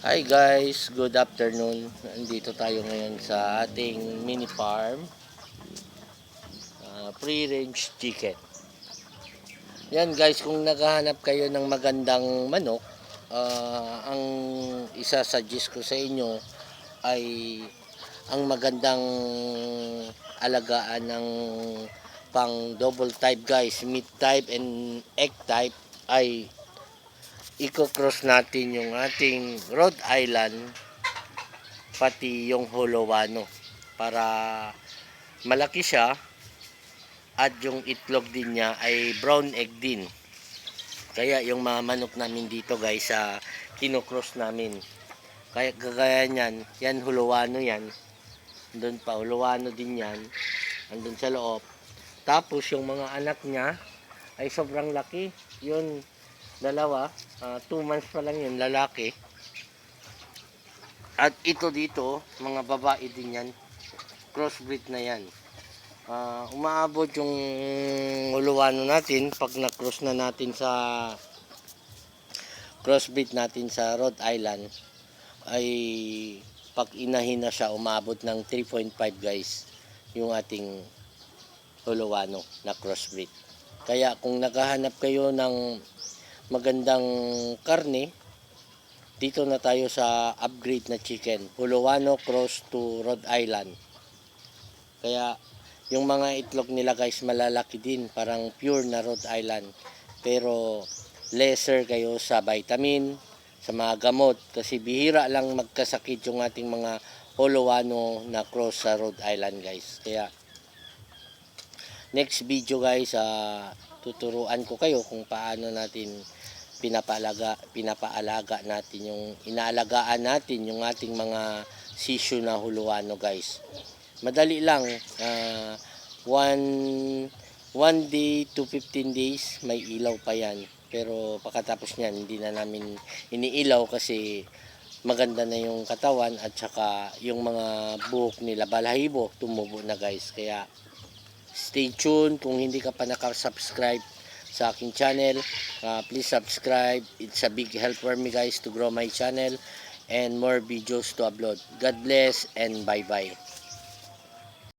Hi guys, good afternoon. Nandito tayo ngayon sa ating mini farm. Ah, free-range chicken. Yan guys, kung naghahanap kayo ng magandang manok, ah, ang isa suggest ko sa inyo ay ang magandang alagaan ng pang double type guys, meat type and egg type ay i-cross natin yung ating Rhode Island pati yung Holowano para malaki siya at yung itlog din niya ay brown egg din. Kaya yung mga manok namin dito guys sa kinocross namin. Kaya gagaya niyan yan Holowano yan. Doon pa Holowano din yan. Andun sa loob. Tapos yung mga anak niya ay sobrang laki. Yun dalawa. 2 months pa lang yun lalaki. At ito dito mga babae din yan. Crossbreed na yan. Ah, umaabot yung uluwano natin pag na-cross na natin sa crossbreed natin sa Rhode Island ay pag inahin na siya umabot ng 3.5 guys yung ating uluwano na crossbreed. Kaya kung naghahanap kayo ng magandang karne dito na tayo sa upgrade na chicken. Pulowano cross to Rhode Island. Kaya yung mga itlog nila guys malalaki din. Parang pure na Rhode Island. Pero lesser kayo sa vitamin sa mga gamot. Kasi bihira lang magkasakit yung ating mga Polowano na cross sa Rhode Island guys. Kaya next video guys ah, tuturuan ko kayo kung paano natin pinapaalaga pinapaalaga natin yung inaalagaan natin yung ating mga sisyo na huluano guys. Madali lang ah, one one day to 15 days may ilaw pa yan. Pero pagkatapos niyan hindi na namin iniilaw kasi maganda na yung katawan at saka yung mga buhok nila balahibo tumubo na guys. Kaya stay tuned. Kung hindi ka pa nakasubscribe sa aking channel. Uh, please subscribe. It's a big help for me guys to grow my channel and more videos to upload. God bless and bye bye